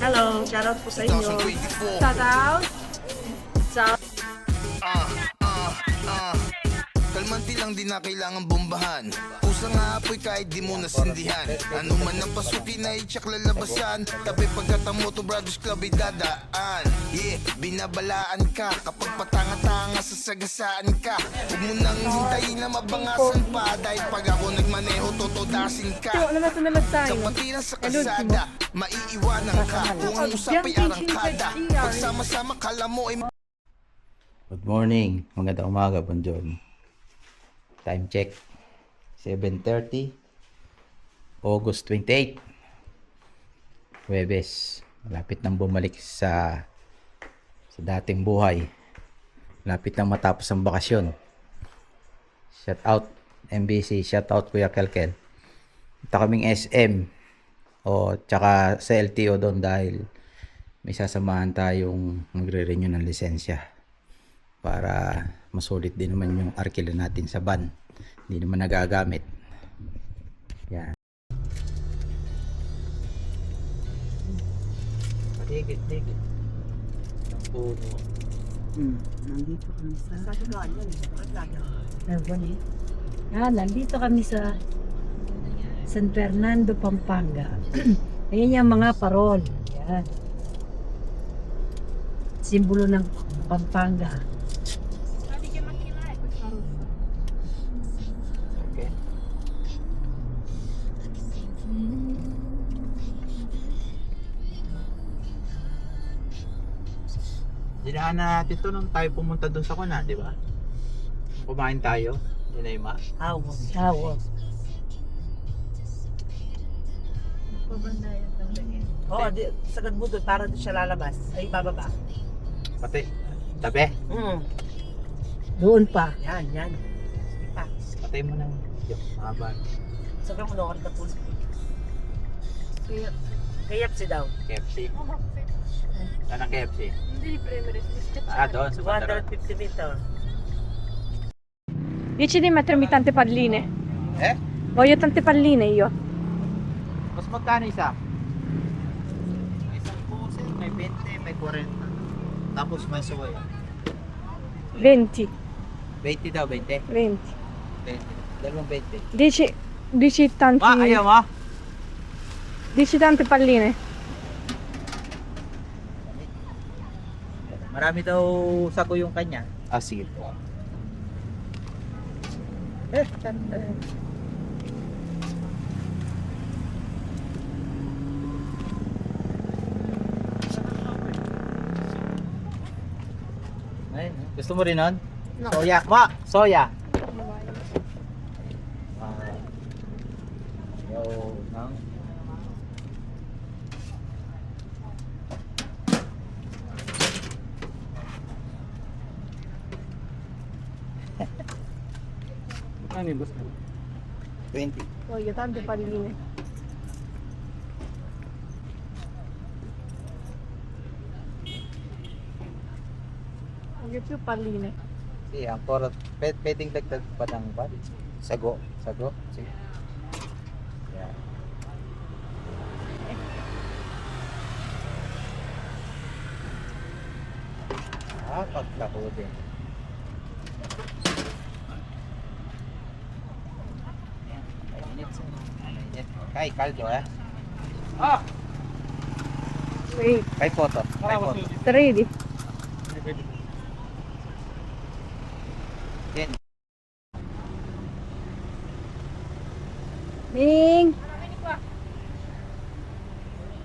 Hello, shoutout po sa inyo. 2024. Shout out. Shout Ah, ah, ah. Kalmanti lang di na kailangan bombahan. Pusa nga apoy kahit di mo nasindihan. Ano man ang pasukin na itsak lalabasan. Tabi pagkatamo to Brothers Club ay dadaan. Yeah, binabalaan ka. Kapag patanga-tanga sasagasaan ka. Huwag mo nang hintayin na mabangasan pa. Dahil pag ako nagmaneho totodasin ka. Ano na ito naman tayo? Kapatiran sa kasada, maiiwanan ka. Kung ang usapay arangkada Pagsama-sama kala mo ay Good morning. Magandang umaga, bonjour. Time check. 7.30. August 28. Huwebes. Malapit nang bumalik sa sa dating buhay. Malapit nang matapos ang bakasyon. Shout out MBC. Shout out Kuya Kelkel. Ito kaming SM. O tsaka sa LTO doon dahil may sasamahan tayong magre-renew ng lisensya para masulit din naman yung arkila natin sa van. Hindi naman nagagamit. Yan. Paligid-ligid. Ng puno. Hmm, nandito kami sa... Ewan eh. Ah, nandito kami sa San Fernando, Pampanga. Ayan yung mga parol. Yan. Simbolo ng Pampanga. Dinaan na natin to nung tayo pumunta doon sa kuna, di ba? Kumain tayo. Yun na yung ma. Hawag. Hawag. Oo, di, sagad mo doon para doon siya lalabas. Ay, bababa. Pati. Tabi. Mm. Doon pa. Yan, yan. Pa. Patay mo ng yung mahaba. Sabi mo noon na po. Kayap si daw. KFC. Saan ang KFC? Ah, doon sa Bandaron. 250 meter. 10 di mettermi tante palline. Eh? Voglio tante palline io. Mas magkano isa? May isang may 20, may 40. Tapos may suway. 20. 20 daw, 20. 20. 20. Dalawang 20. Dici, dici tanti. Ma, ayaw mo? Dici tante palline. Marami daw sago yung kanya. Ah, sige po. Eh, Ay, gusto mo rin nun? Soya. Ma, soya. Ah. Yo, nang. Yung gusto? 20. Voglio tante palline. Voglio più palline. Sige, ang korot, pwede, pwedeng dagdag pa ng bali. Sago. Sago. Sige. Yan. Ah, pagkahuli. કઈ કાલજો હે હા કઈ ફોટો કઈ ફોટો ત્રણ દી Bing! Vieni qua.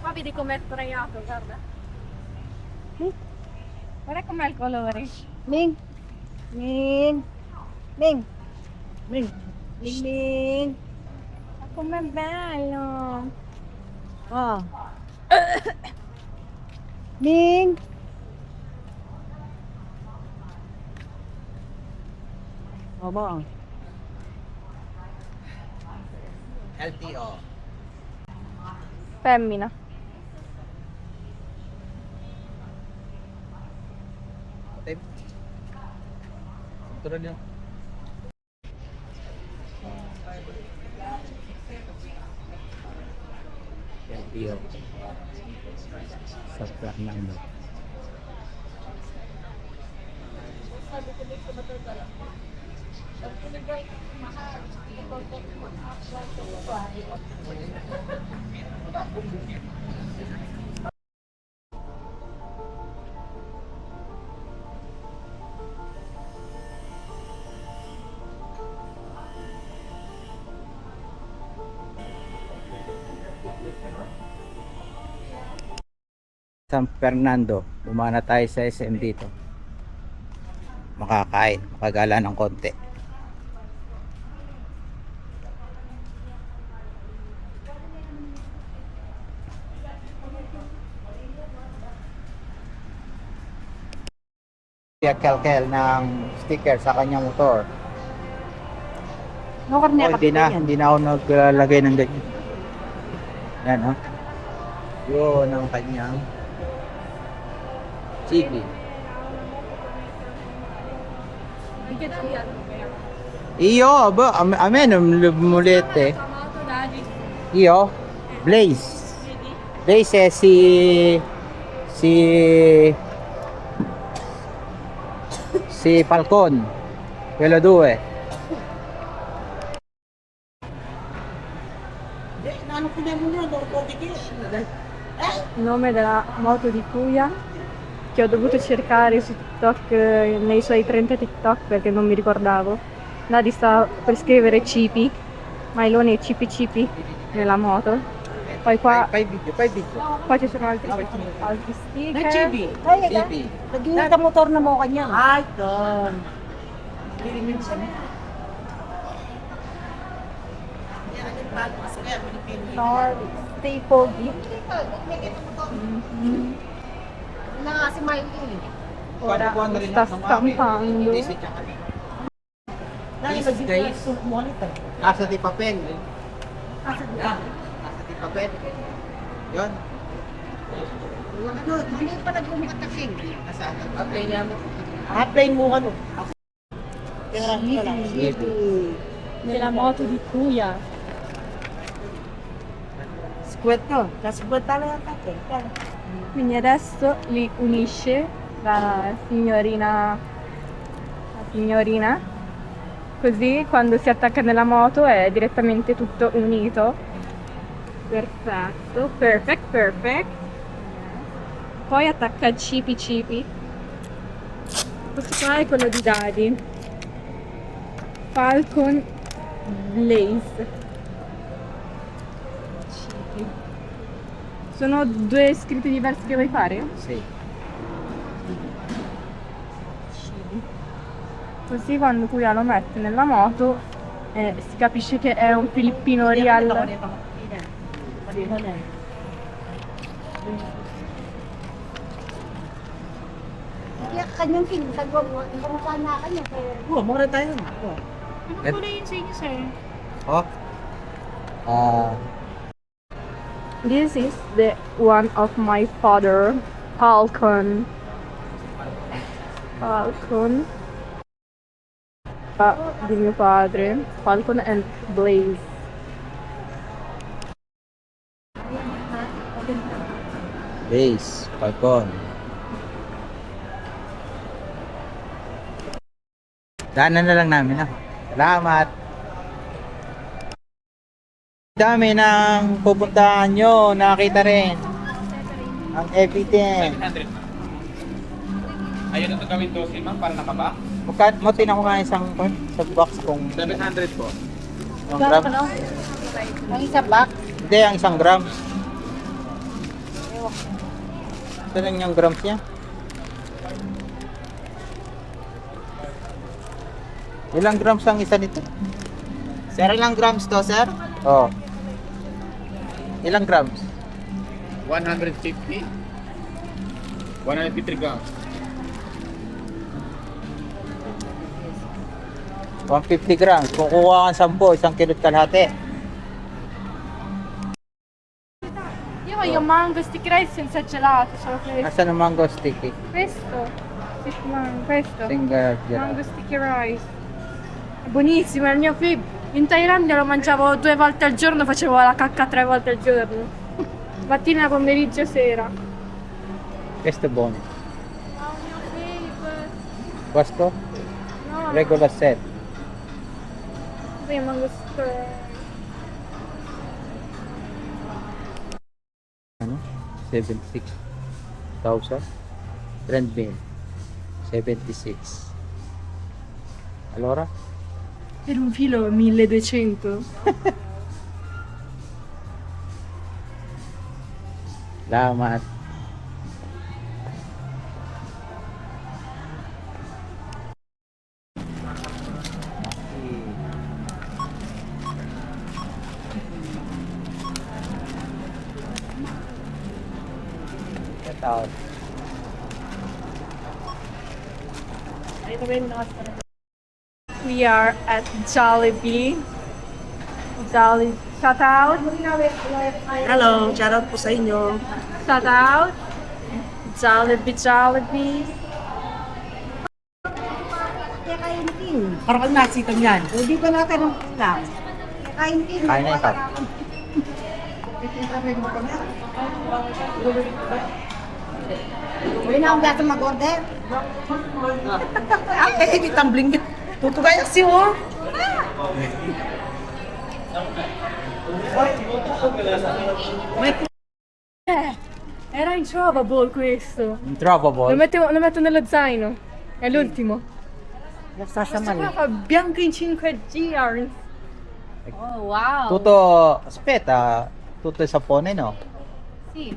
Qua vedi com'è sdraiato, guarda. Guarda com'è il colore. Bing! Bing! Bing! Bing! Bing! Bing! Ma com'è bello! Oh. Ming! Omo. LTO. Femmina. Tape. Control nyo. LTO. Iyo. Sa Fernando. San Fernando. Umana tayo sa SM dito. Makakain, makagala ng konti. Kelkel ng sticker sa kanyang motor. No, Oh, hindi na, hindi na ako naglalagay ng ganyan. Yan, oh. Yun ang kanyang chibi. Iyo, ba, am amen, lumulete. Iyo, Blaze. Blaze eh, si, si, si Falcon. Quello due. Ano ko na mo na, no? Il nome della moto di Kuya che ho dovuto cercare su TikTok eh, nei suoi 30 TikTok perché non mi ricordavo. Nadi sta per scrivere Cipi, Mailone Cipi Cipi nella moto. Poi qua, Fai video, fai video. qua ci sono altri, altri Na sticker. chibi. Ay, Chibi. nag-iingat ang motor na mo kanya. Ay, Staple Gift. Na si Miley. Ora sta stampando. This guys, Monitor. asa di papel. Asa di papel. Yun. Ano, hindi pa nagbumakataking. Nasaan ang papel niya mo? Hotline mo ano. Nella moto di Kuya. Squid ko. Kasquid talaga tate. Quindi adesso li unisce la signorina, la signorina, così quando si attacca nella moto è direttamente tutto unito. Perfetto, perfect, perfect. Poi attacca il cipi cipi. Questo qua è quello di Daddy. Falcon Blaze. Cipi. Sono due scritti diversi che vuoi fare? Sì. Così quando Kuya lo mette nella moto eh, si capisce che è un filippino real. Kaya kanyang kinagwa mo, kamukha na kanya. Oo, mura tayo. Oo. Ano kulay yun sa inyo, sir? Oh. Ah, This is the one of my father, Falcon. Falcon. Ah, di mio padre, Falcon and Blaze. Blaze, Falcon. Daanan na lang namin ah. Salamat. Dami ng pupuntahan nyo, nakita rin. Ang evidence. Ayun ito gawin 12 ma'am para nakaba. Mukha, mo tinan ko nga isang kwan, sa box kung 700 po. ang gram. ang isa back. Hindi, ang isang gram. Ito lang yung grams niya. Ilang grams ang isa nito? Sir, ilang grams to, sir? Oo. Oh. Ilang grams? 150. 153 grams. 150 grams. Kung kukuha kang 10, isang kilot kalahati. Io voglio mango sticky rice senza gelato, solo questo. Nasaan ang mango sticky? Questo? Mango, questo? Single Mango gelato. sticky rice. È buonissimo, è il mio fib. In Thailandia lo mangiavo due volte al giorno, facevo la cacca tre volte al giorno. Mattina, pomeriggio, sera. Questo è buono. Questo? No, Regular set. prima questo è... Ano? 76,000. Trend bill. 76. Allora? Per un filo 1200. Salamat. At Jollibee. Jolly. Shout out. Hello, shoutout po sa inyo. Shout out. Jollibee, Jollibee. Parang kang nasitan yan. Hindi ko natin ang lang. Kain na ikaw. Uy na ang gato mag-order. Ay, hindi tumbling yun. Tutugay si oh. Era introvable questo. Lo Introvable. metto, lo metto nello zaino. È l'ultimo. Nasasamal. Guarda, bianco in 5 GR. Oh, wow. Tutto, aspetta, tutto il sapone no? Sì.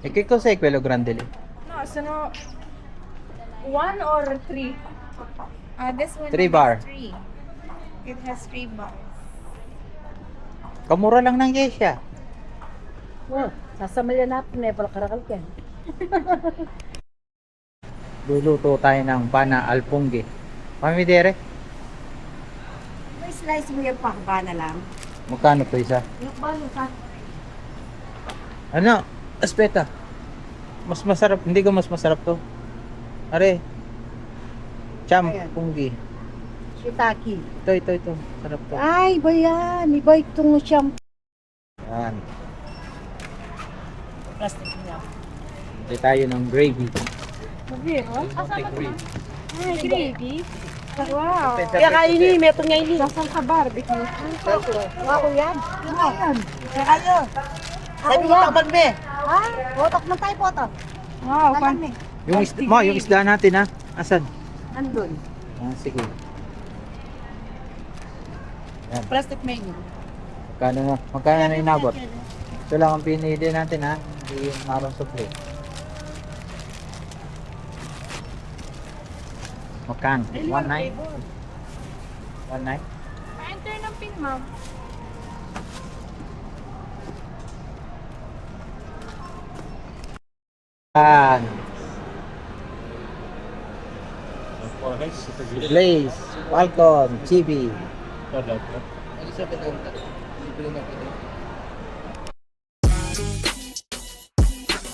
E che cos'è quello grande lì? No, sono one or three. Uh, this one Three has bar. three. It has three bars. Kamura lang ng geisha. Oh, sasamal yan natin eh, para karakal yan. Luluto tayo ng pana alpungge. Pamidere, May slice mo yung pakba na lang. magkano to isa? Yung balo ka. Ano? Aspeta. Mas masarap, hindi ko mas masarap to. Are. Cham, Ayan. punggi. Shiitake. Ito, ito, ito. Sarap to. Ay, ba yan? Iba itong siyang Yan. Plastic niya. Hindi tayo ng gravy. Davvero? Konting gravy. Ah, gravy? Wow. Kaya kainin, meron nga ini. Lasang ka barbecue. Ako yan. Ano yan? Kaya kayo. Sabi mo takban me. Ha? Potok na tayo, potok. Wow, Alam pan- eh. Yung isda, mo, yung isda natin ha. Asan? Andun. Ah, sige. Yan. Plastic menu. Magkano na? Magkano na inabot? Ito lang ang pinili natin ha. Hindi yung marong supli. Magkano? One night? One night? Pa-enter ng pin, ma'am. Yan. Blaze, Falcon, Chibi.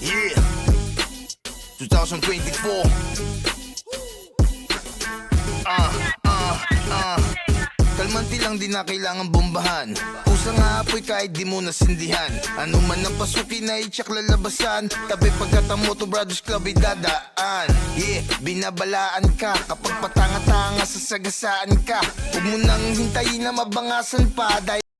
Yeah. 2024 Kalmanti lang di na kailangan bombahan. Pusa nga apoy kahit di mo nasindihan. Ano man ang pasukin na itsak lalabasan. Tabi pagkatamo to Brothers Club ay dadaan. Yeah, binabalaan ka. Kapag patanga-tanga sasagasaan ka. Huwag mo nang hintayin na mabangasan pa Dahil